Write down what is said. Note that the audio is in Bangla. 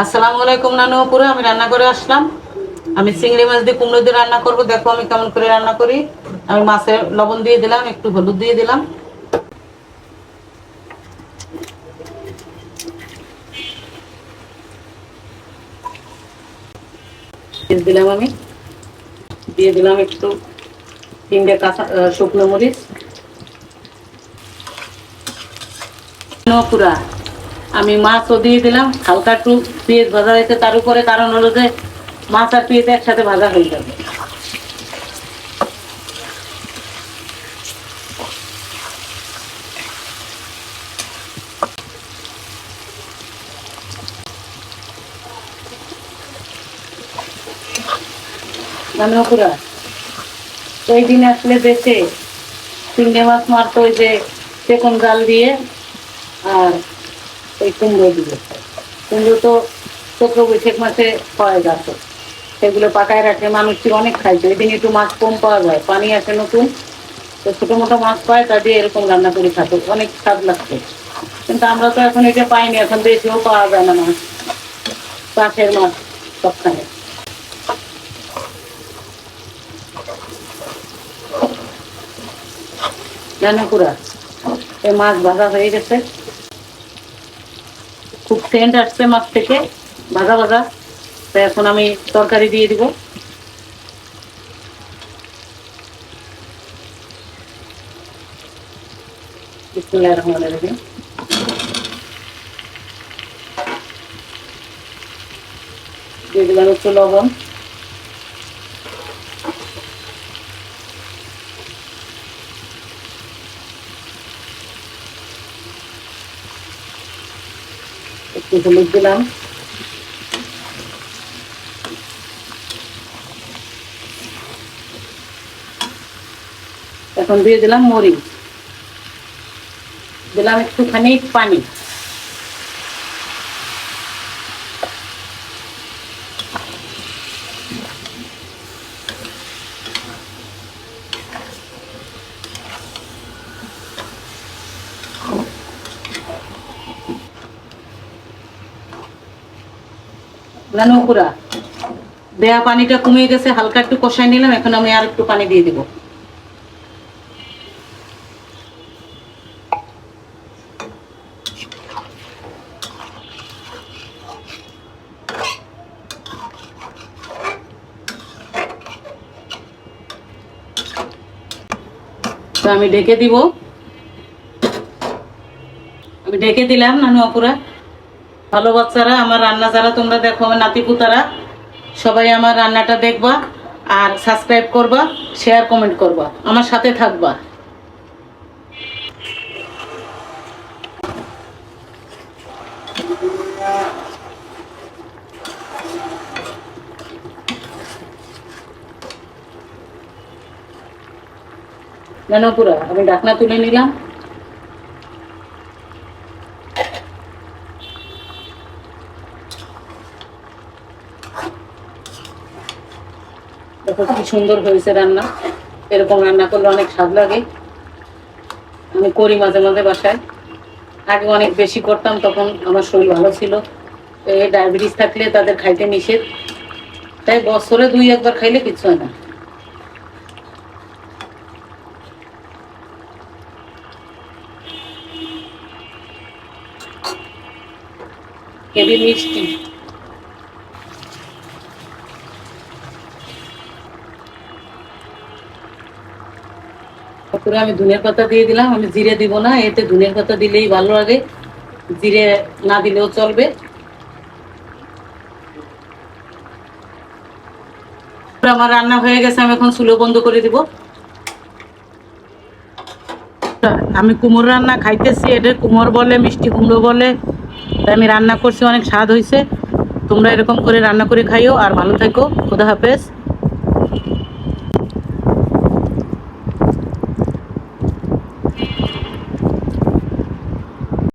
আসসালামু আলাইকুম নানু পুরো আমি রান্না করে আসলাম। আমি চিংড়ি মাছ দিয়ে কুমড়ো দিয়ে রান্না করব। দেখো আমি কেমন করে রান্না করি। আমি মাছের লবণ দিয়ে দিলাম, একটু হলুদ দিয়ে দিলাম। দিলাম আমি। দিয়ে দিলাম একটু তিনটে কাঁচা শুকনো মরিচ। পুরা। আমি মাছ মাছও দিয়ে দিলাম, হালকা একটু পেঁয়াজ ভাজা হয়েছে, তার উপরে কারণ হলো যে মাছ আর পেঁয়াজ একসাথে ভাজা হয়ে যাবে। ওই দিন আসলে দেশে চিংড়ি মাছ মারতো ওই যে চেকন জাল দিয়ে, আর ওই কুমড়ো দিয়ে কুমড়ো তো চক্র বৈশাখ মাসে পাওয়া যেত সেগুলো পাকায় রাখে মানুষ কি অনেক খাইছে। ওই দিন একটু মাছ কম পাওয়া যায়, পানি আসে নতুন। তো ছোটো মোটো মাছ পায়, তা দিয়ে এরকম রান্না করে খাতো অনেক স্বাদ লাগতো কিন্তু আমরা তো এখন এটা পাইনি, এখন বেশিও পাওয়া যায় না মাছ। চাষের মাছ সবখানে। রান্নাপুরা এই মাছ ভাজা হয়ে গেছে। খুব সেন্ট আসছে মাছ থেকে, ভাজা ভাজা। তো এখন আমি তরকারি দিয়ে দিব। দিয়ে দিলাম একটু লবণ। একটু হলুদ দিলাম। এখন দিয়ে দিলাম মরিচ। দিলাম একটুখানি পানি। জানো পুরা দেয়া পানিটা কমে গেছে, হালকা একটু কষাই নিলাম, এখন আমি আর একটু পানি দিয়ে দিব। তো আমি ঢেকে দিব। আমি ঢেকে দিলাম নানু আপুরা ভালো বাচ্চারা, আমার রান্না যারা, তোমরা দেখো আমার নাতি পুতারা সবাই আমার রান্নাটা দেখবা আর সাবস্ক্রাইব করবা শেয়ার কমেন্ট করবা। আমার সাথে থাকবা। পুরা, আমি ডাকনা তুলে নিলাম। দেখো কি সুন্দর হয়েছে রান্না। এরকম রান্না করলে অনেক স্বাদ লাগে। আমি করি মাঝে মাঝে বাসায়। আগে অনেক বেশি করতাম, তখন আমার শরীর ভালো ছিল। এই ডায়াবেটিস থাকলে তাদের খাইতে নিষেধ। তাই বছরে দুই একবার খাইলে কিছু হয় না। হেভি মিষ্টি। তারপরে আমি ধনের পাতা দিয়ে দিলাম। আমি জিরে দিব না, এতে ধনের পাতা দিলেই ভালো লাগে। জিরে না দিলেও চলবে। আমার রান্না হয়ে গেছে, আমি এখন চুলো বন্ধ করে দিব। আমি কুমোর রান্না খাইতেছি এটা কুমোর বলে, মিষ্টি কুমড়ো বলে আমি রান্না করছি, অনেক স্বাদ হয়েছে তোমরা এরকম করে রান্না করে খাইও, আর ভালো থেকো। খুদা হাফেজ।